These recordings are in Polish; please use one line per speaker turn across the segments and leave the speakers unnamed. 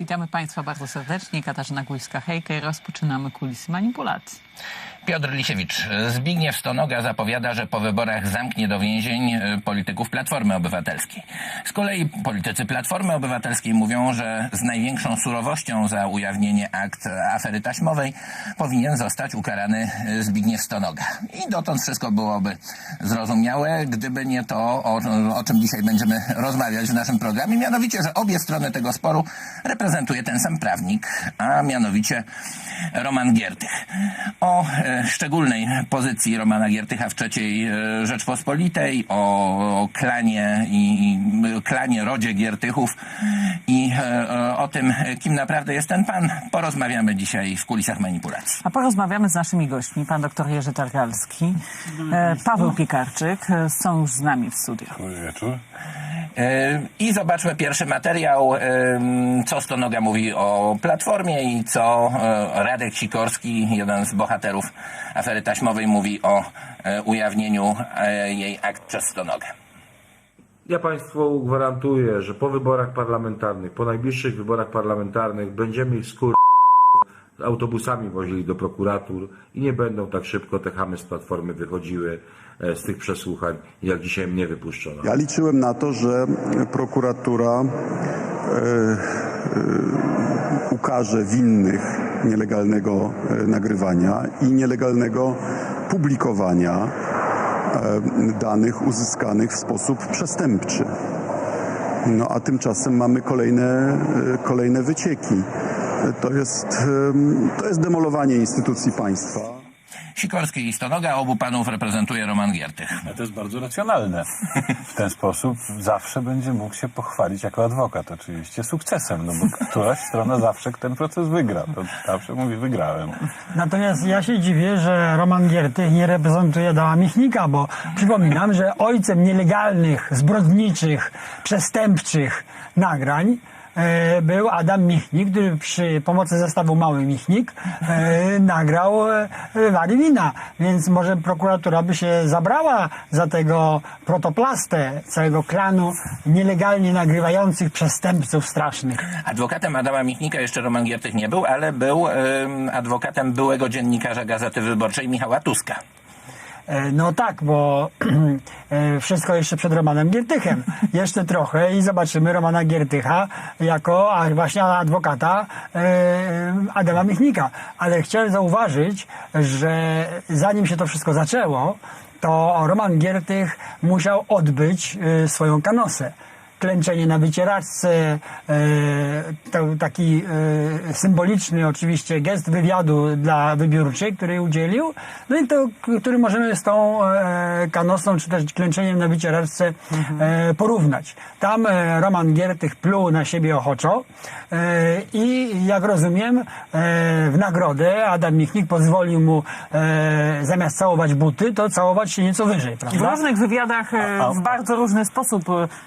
Witamy Państwa bardzo serdecznie. Katarzyna Górska-Hejka i rozpoczynamy kulisy manipulacji.
Piotr Lisiewicz. Zbigniew Stonoga zapowiada, że po wyborach zamknie do więzień e, polityków Platformy Obywatelskiej. Z kolei politycy Platformy Obywatelskiej mówią, że z największą surowością za ujawnienie akt afery taśmowej powinien zostać ukarany e, Zbigniew Stonoga. I dotąd wszystko byłoby zrozumiałe, gdyby nie to, o, o czym dzisiaj będziemy rozmawiać w naszym programie, mianowicie, że obie strony tego sporu reprezentuje ten sam prawnik, a mianowicie Roman Giertych. O e, szczególnej pozycji Romana Giertycha w trzeciej e, Rzeczpospolitej, o, o klanie i klanie rodzie Giertychów i e, o tym, kim naprawdę jest ten pan, porozmawiamy dzisiaj w kulisach manipulacji.
A porozmawiamy z naszymi gośćmi. Pan doktor Jerzy Targalski, Paweł Piekarczyk e, są już z nami w studiu.
Dobry wieczór.
I zobaczmy pierwszy materiał, co Stonoga mówi o Platformie i co e, Radek Sikorski, jeden z bohaterów afery taśmowej, mówi o e, ujawnieniu e, jej akt przez Stonogę.
Ja Państwu gwarantuję, że po wyborach parlamentarnych, po najbliższych wyborach parlamentarnych będziemy ich skór autobusami wozili do prokuratur i nie będą tak szybko te chamy z Platformy wychodziły e, z tych przesłuchań, jak dzisiaj mnie wypuszczono.
Ja liczyłem na to, że prokuratura e, e, ukaże winnych nielegalnego nagrywania i nielegalnego publikowania danych uzyskanych w sposób przestępczy. No a tymczasem mamy kolejne, kolejne wycieki. To jest, to jest demolowanie instytucji państwa.
Sikorski i Stonoga, obu panów reprezentuje Roman Giertych.
No to jest bardzo racjonalne. W ten sposób zawsze będzie mógł się pochwalić jako adwokat oczywiście sukcesem, no bo któraś strona zawsze ten proces wygra. To zawsze mówi wygrałem.
Natomiast ja się dziwię, że Roman Giertych nie reprezentuje Adama Michnika, bo przypominam, że ojcem nielegalnych, zbrodniczych, przestępczych nagrań był Adam Michnik, który przy pomocy zestawu Mały Michnik e, nagrał e, Warimina. Więc może prokuratura by się zabrała za tego protoplastę całego klanu nielegalnie nagrywających przestępców strasznych.
Adwokatem Adama Michnika jeszcze Roman Giertych nie był, ale był em, adwokatem byłego dziennikarza Gazety Wyborczej Michała Tuska.
E, No tak, bo e, wszystko jeszcze przed Romanem Giertychem. Jeszcze trochę i zobaczymy Romana Giertycha jako a, właśnie adwokata e, Adama Michnika. Ale chciałem zauważyć, że zanim się to wszystko zaczęło, to Roman Giertych musiał odbyć swoją kanosę. Klęczenie na wycieraczce, e, to taki e, symboliczny oczywiście gest wywiadu dla wybiórczej, który udzielił, no i to, który możemy z tą e, kanosą, czy też klęczeniem na wycieraczce e, porównać. Tam Roman Giertych pluł na siebie ochoczo i jak rozumiem w nagrodę Adam Michnik pozwolił mu zamiast całować buty, to całować się nieco wyżej,
I w
prawda?
różnych wywiadach w bardzo różny sposób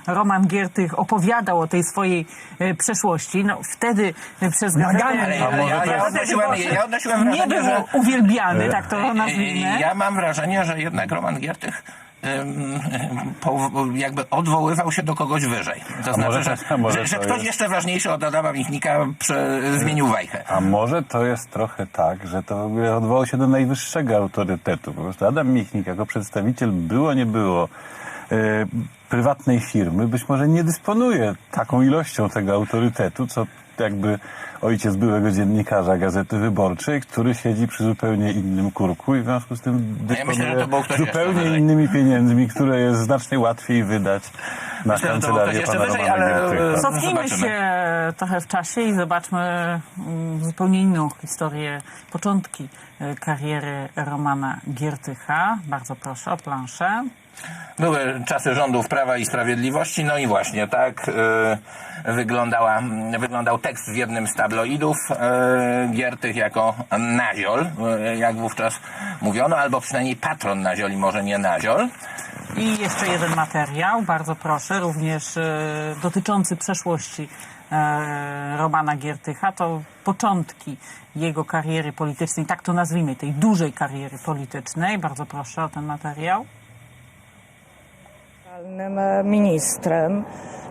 Roman Giertych opowiadał o tej swojej e, przeszłości. No, wtedy e, przez gazetę...
Naganne.
Ale ja, ja, odnosiłem, ja odnosiłem
Nie
wrażenie,
był
że...
uwielbiany, tak to nazwijmy.
Ja mam wrażenie, że jednak Roman Giertych jakby odwoływał się do kogoś wyżej. To znaczy,
może
że,
może
że, że
to
ktoś
jest-
jeszcze ważniejszy od Adama Michnika prze, zmienił wajchę.
A może to jest trochę tak, że to odwołał się do najwyższego autorytetu. Po prostu Adam Michnik jako przedstawiciel było, nie było e, prywatnej firmy być może nie dysponuje taką ilością tego autorytetu, co jakby ojciec byłego dziennikarza Gazety Wyborczej, który siedzi przy zupełnie innym kurku i w związku z tym
myślę,
dysponuje
ktoś jeszcze
zupełnie
wyżej.
innymi pieniędmi, które jest znacznie łatwiej wydać na
Myślę,
kancelarię pana
jeszcze wyżej,
Romana
ale-
Giertycha.
Cofnijmy się trochę w czasie i zobaczmy mm, zupełnie inną historię, początki e, kariery Romana Giertycha. Bardzo proszę o planszę.
Były czasy rządów Prawa i Sprawiedliwości, no i właśnie tak y, wyglądała, wyglądał tekst w jednym z tabloidów y, Giertych jako naziol, y, jak wówczas mówiono, albo przynajmniej patron nazioli, może nie naziol.
I jeszcze jeden materiał, bardzo proszę, również e, dotyczący przeszłości e, Romana Giertycha. To początki jego kariery politycznej, tak to nazwijmy, tej dużej kariery politycznej. Bardzo proszę o ten materiał.
E, ministrem.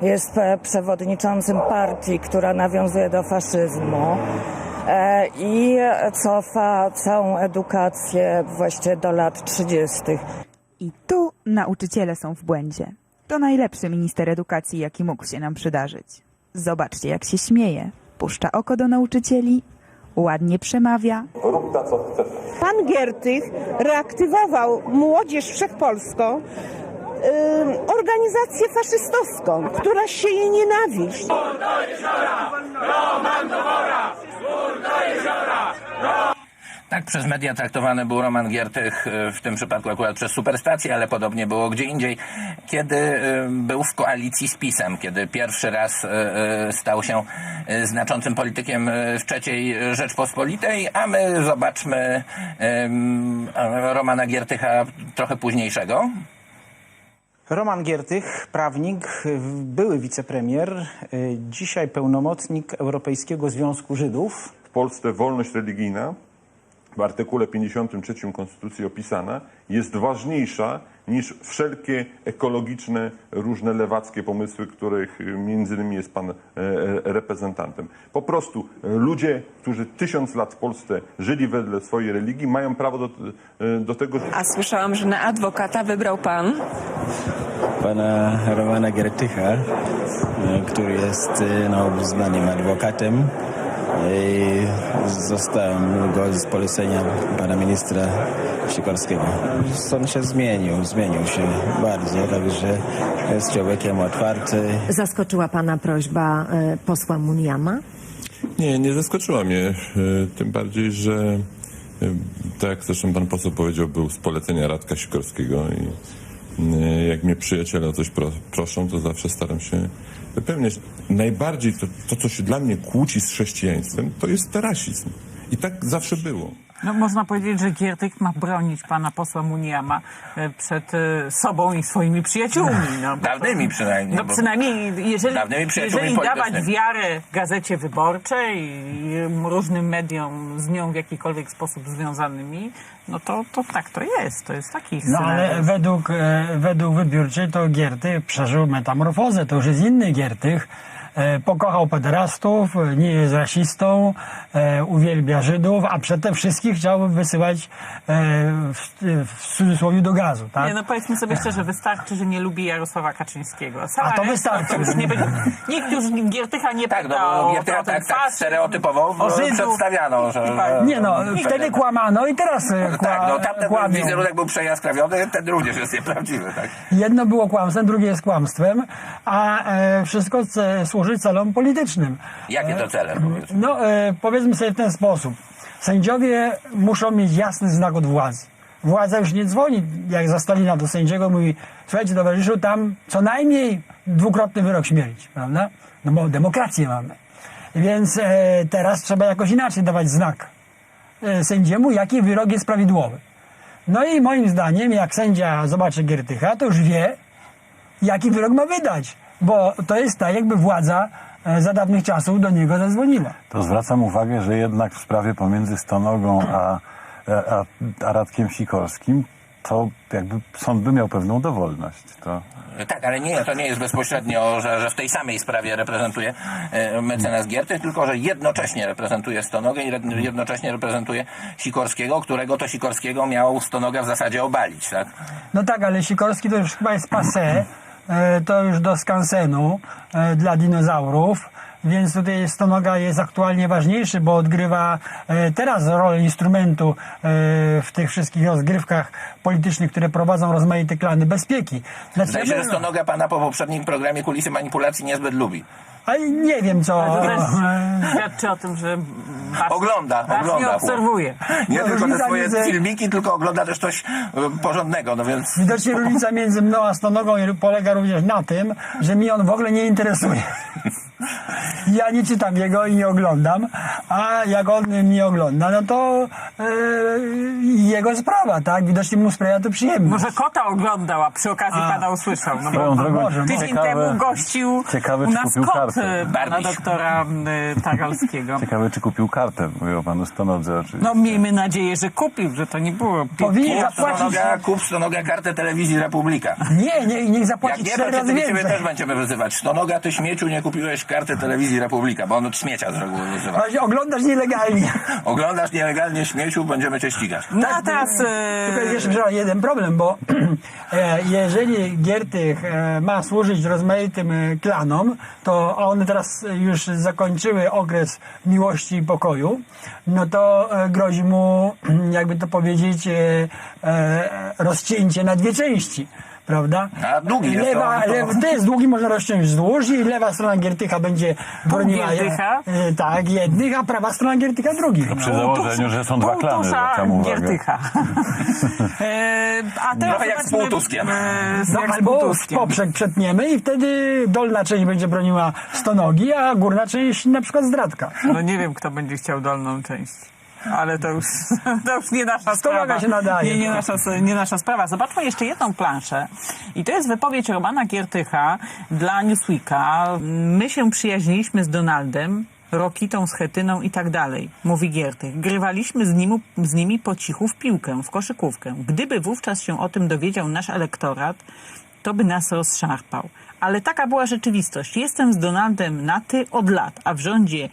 Jest e, przewodniczącym partii, która nawiązuje do faszyzmu e, i cofa całą edukację właściwie do lat 30.
I tu nauczyciele są w błędzie. To najlepszy minister edukacji, jaki mógł się nam przydarzyć. Zobaczcie, jak się śmieje. Puszcza oko do nauczycieli, ładnie przemawia,
Pan Giertych reaktywował Młodzież Wszechpolską, organizację faszystowską, która sieje nienawiść.
Tak przez media traktowany był Roman Giertych, e, w tym przypadku akurat przez Superstację, ale podobnie było gdzie indziej, kiedy e, był w koalicji z PiSem, kiedy pierwszy raz stał się znaczącym politykiem w trzeciej Rzeczpospolitej, a my zobaczmy Romana Giertycha trochę późniejszego.
Roman Giertych, prawnik, były wicepremier, y, dzisiaj pełnomocnik Europejskiego Związku Żydów.
w Polsce wolność religijna w artykule 53 Konstytucji opisana jest ważniejsza niż wszelkie ekologiczne, różne lewackie pomysły, których y, między innymi jest pan e, e, reprezentantem. Po prostu e, ludzie, którzy tysiąc lat w Polsce żyli wedle swojej religii, mają prawo do, do tego,
A słyszałam, że na adwokata wybrał pan.
pana Romana Giertycha, e, który jest no, znanym adwokatem. I zostałem go z polecenia pana ministra Sikorskiego. Sąd się zmienił, zmienił się bardzo, także jest człowiekiem otwarty.
Zaskoczyła pana prośba e, posła Muniama?
Nie, nie zaskoczyła mnie. e, Tym bardziej, że e, tak jak zresztą pan poseł powiedział, był z polecenia Radka Sikorskiego i jak mnie przyjaciele o coś pro, proszą, to zawsze staram się wypełniać. Najbardziej to, to, co się dla mnie kłóci z chrześcijaństwem, to jest rasizm. I tak zawsze było.
No, można powiedzieć, że Giertych ma bronić pana posła Muniama e, przed e, sobą i swoimi przyjaciółmi. No,
Dawnymi przynajmniej.
No przynajmniej, jeżeli, jeżeli dawać wiarę Gazecie Wyborczej i różnym mediom z nią w jakikolwiek sposób związanymi, no to, to tak to jest. To jest taki
No ale według, e, według wybiórczej to Giertych przeżył metamorfozę. To już jest inny Giertych. E, pokochał pederastów, nie jest rasistą, e, uwielbia Żydów, a przede wszystkim chciałby wysyłać e, w, cudzysłowie do gazu. Tak?
Nie, no powiedzmy sobie szczerze, wystarczy, że nie lubi Jarosława Kaczyńskiego. Cała
A to wystarczy.
Już nie będzie, nikt już Giertycha nie
Tak, no
pyta
bo
o,
Giertycha
o
tak, tak stereotypowo przedstawiano, że... że
Nie no, wtedy kłamano i teraz e, kła,
Tak, no tamten
kłamią.
wizerunek był przejaskrawiony, ten również jest nieprawdziwy, tak?
Jedno było kłamstwem, drugie jest kłamstwem, a e, wszystko ce, służy celom politycznym.
Jakie to cele? powiedz?
No, e, powiedzmy sobie w ten sposób. Sędziowie muszą mieć jasny znak od władzy. Władza już nie dzwoni, jak za Stalina do sędziego, mówi, słuchajcie towarzyszu, tam co najmniej dwukrotny wyrok śmierci, prawda? No bo demokrację mamy. Więc e, teraz trzeba jakoś inaczej dawać znak e, sędziemu, jaki wyrok jest prawidłowy. No i moim zdaniem, jak sędzia zobaczy Giertycha, to już wie, jaki wyrok ma wydać. Bo to jest tak, jakby władza e, za dawnych czasów do niego zadzwoniła.
To zwracam uwagę, że jednak w sprawie pomiędzy Stonogą a, a, a Radkiem Sikorskim to jakby sąd by miał pewną dowolność. To
Tak, ale nie, to nie jest bezpośrednio, że, że w tej samej sprawie reprezentuje e, mecenas Giertych, tylko że jednocześnie reprezentuje Stonogę i jednocześnie reprezentuje Sikorskiego, którego to Sikorskiego miał Stonoga w zasadzie obalić, tak?
No tak, ale Sikorski to już chyba jest passé, e, to już do skansenu e, dla dinozaurów. Więc tutaj Stonoga jest aktualnie ważniejszy, bo odgrywa e, teraz rolę instrumentu e, w tych wszystkich rozgrywkach politycznych, które prowadzą rozmaite klany bezpieki. Znaczy,
Zdaje się, że Stonoga pana po poprzednim programie Kulisy Manipulacji niezbyt lubi.
ale nie wiem co.
Świadczy o tym, że bacznie,
Ogląda,
bacznie
ogląda.
obserwuje.
Nie
No,
tylko te swoje
między-
filmiki, tylko ogląda też coś e, porządnego, no więc...
Widocznie różnica między mną a Stonogą polega również na tym, że mi on w ogóle nie interesuje. Ja nie czytam jego i nie oglądam, a jak on mnie ogląda, no to e, jego sprawa, tak? Widocznie mu sprawia to przyjemność.
Może kota oglądał, a przy okazji
A.
pana usłyszał. No bo
drogą,
może,
tydzień
ciekawe-
temu gościł
ciekawe,
u
czy
nas
kupił
kot
kartę.
e, pana doktora e, Tagalskiego.
Ciekawe, czy kupił kartę. Mówię o panu Stonodze oczywiście.
No miejmy nadzieję, że kupił, że to nie było...
Powinien zapłacić.
Stonoga, kup stonoga kartę telewizji Republika.
Nie, nie, niech
Jak
zapłaci
nie,
cztery
to też będziemy wyzywać. Stonoga, ty śmieciu, nie kupiłeś karty telewizji Republika, bo on od śmiecia z reguły wyzywa.
Właśnie oglądasz nielegalnie.
Oglądasz nielegalnie śmieciu, będziemy cię ścigać.
No a teraz... e,
Tylko jest jeszcze przepraszam, jeden problem, bo e, jeżeli Giertych e, ma służyć rozmaitym klanom, to a one teraz już zakończyły okres miłości i pokoju, no to grozi mu, jakby to powiedzieć, rozcięcie na dwie części. Prawda?
A długi jest
lewa,
to- to-
lew, to jest długi, można rozciąć wzdłuż i lewa strona Giertycha będzie broniła
Giertycha?
e, tak, jednych, a prawa strona Giertycha drugich. No.
Przy założeniu, że są dwa klany, zwracam.
Giertycha. e, a teraz
Trochę jak z Półtuskiem.
e,
No,
z
albo
Półtuskiem.
poprzek przetniemy i wtedy dolna część będzie broniła stonogi, a górna część na przykład zdradka.
No nie wiem, kto będzie chciał dolną część. Ale to już, to już nie nasza sprawa.
się nadaje.
Nie, nie, nasza, nie nasza sprawa. Zobaczmy jeszcze jedną planszę. I to jest wypowiedź Romana Giertycha dla Newsweeka. My się przyjaźniliśmy z Donaldem, Rokitą, Schetyną i tak dalej, mówi Giertych. Grywaliśmy z, nim, z nimi po cichu w piłkę, w koszykówkę. Gdyby wówczas się o tym dowiedział nasz elektorat, to by nas rozszarpał. Ale taka była rzeczywistość. Jestem z Donaldem na ty od lat, a w rządzie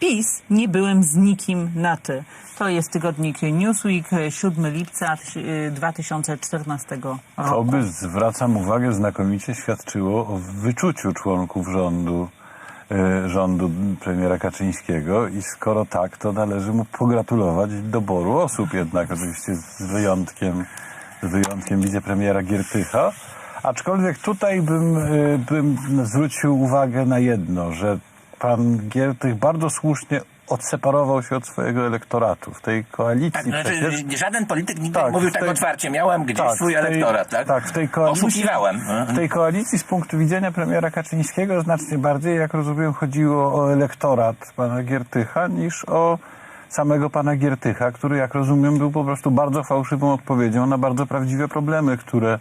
PiS nie byłem z nikim na ty. To jest tygodnik Newsweek, e, 7 lipca e, 2014
To
roku.
by, zwracam uwagę, znakomicie świadczyło o wyczuciu członków rządu, e, rządu premiera Kaczyńskiego i skoro tak, to należy mu pogratulować doboru osób jednak, oczywiście z wyjątkiem, z wyjątkiem wicepremiera Giertycha. Aczkolwiek tutaj bym, e, bym zwrócił uwagę na jedno, że pan Giertych bardzo słusznie odseparował się od swojego elektoratu w tej koalicji.
Tak, znaczy,
przecież.
żaden polityk nigdy
Tak,
nie mówił tak
tej-
otwarcie. Miałem gdzieś
Tak,
swój
tej-
elektorat, tak?
Tak, w tej koalicji.
Oszukiwałem.
W tej koalicji z punktu widzenia premiera Kaczyńskiego znacznie bardziej, jak rozumiem, chodziło o elektorat pana Giertycha niż o samego pana Giertycha, który, jak rozumiem, był po prostu bardzo fałszywą odpowiedzią na bardzo prawdziwe problemy, które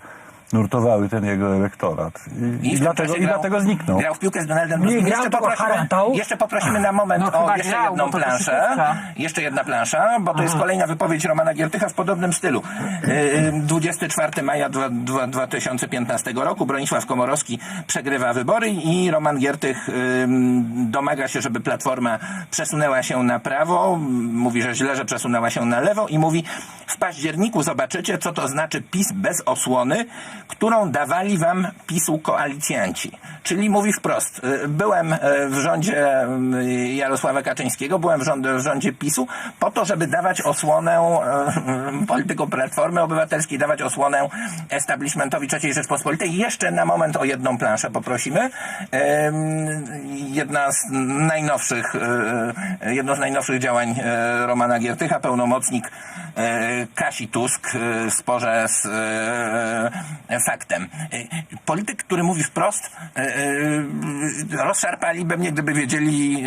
nurtowały ten jego elektorat. I, i,
tym
dlatego, i
grał-
dlatego zniknął.
Grał w piłkę z Donaldem
Nie
Tuskiem. Jeszcze poprosimy, jeszcze poprosimy na moment
No,
o jeszcze
grał,
jedną
to
planszę.
koszykówka.
Jeszcze jedna plansza, bo to jest kolejna wypowiedź Romana Giertycha w podobnym stylu. Yy, 24 maja dwa- dwa- 2015 roku Bronisław Komorowski przegrywa wybory i Roman Giertych domaga się, żeby Platforma przesunęła się na prawo. Mówi, że źle, że przesunęła się na lewo i mówi w październiku zobaczycie, co to znaczy PiS bez osłony, którą dawali wam PiSu koalicjanci. Czyli mówi wprost, y, byłem y, w rządzie y, Jarosława Kaczyńskiego, byłem w rządzie, w rządzie PiSu po to, żeby dawać osłonę politykom Platformy Obywatelskiej, dawać osłonę establishmentowi III Rzeczpospolitej. Jeszcze na moment o jedną planszę poprosimy. Jedna z najnowszych, jedno z najnowszych działań Romana Giertycha, pełnomocnik Kasi Tusk w sporze z faktem. Y, Polityk, który mówi wprost, y, rozszarpaliby mnie, gdyby wiedzieli,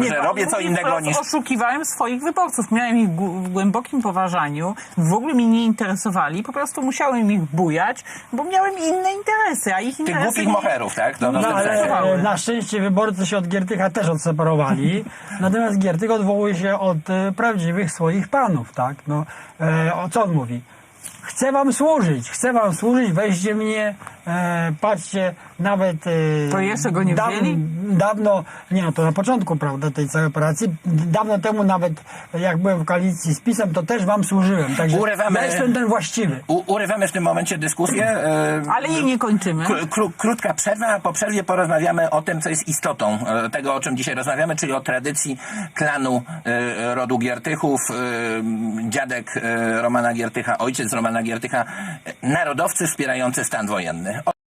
y, że
pan
robię co innego niż...
Oszukiwałem swoich wyborców. Miałem ich w głębokim poważaniu. W ogóle mnie nie interesowali. Po prostu musiałem ich bujać, bo miałem inne interesy, a ich
Tych
interesy...
głupich moherów, tak? No, w
No,
tym
ale e, na szczęście wyborcy się od Giertycha też odseparowali. Natomiast Giertych odwołuje się od e, prawdziwych swoich panów, tak? No, e, o co on mówi? Chcę wam służyć, chcę wam służyć, weźcie mnie, e, patrzcie, nawet... E,
To jeszcze go nie wzięli?
Dawno, nie no, to na początku, prawda, tej całej operacji, dawno temu nawet, jak byłem w koalicji z PiSem, to też wam służyłem, także
Urywamy-
ja jestem ten właściwy.
U, urywamy w tym momencie dyskusję. e,
Ale jej nie kończymy.
Kró- kró- krótka przerwa, a po przerwie porozmawiamy o tym, co jest istotą e, tego, o czym dzisiaj rozmawiamy, czyli o tradycji klanu e, rodu Giertychów. E, dziadek e, Romana Giertycha, ojciec Romana Giertycha, narodowcy wspierający stan wojenny.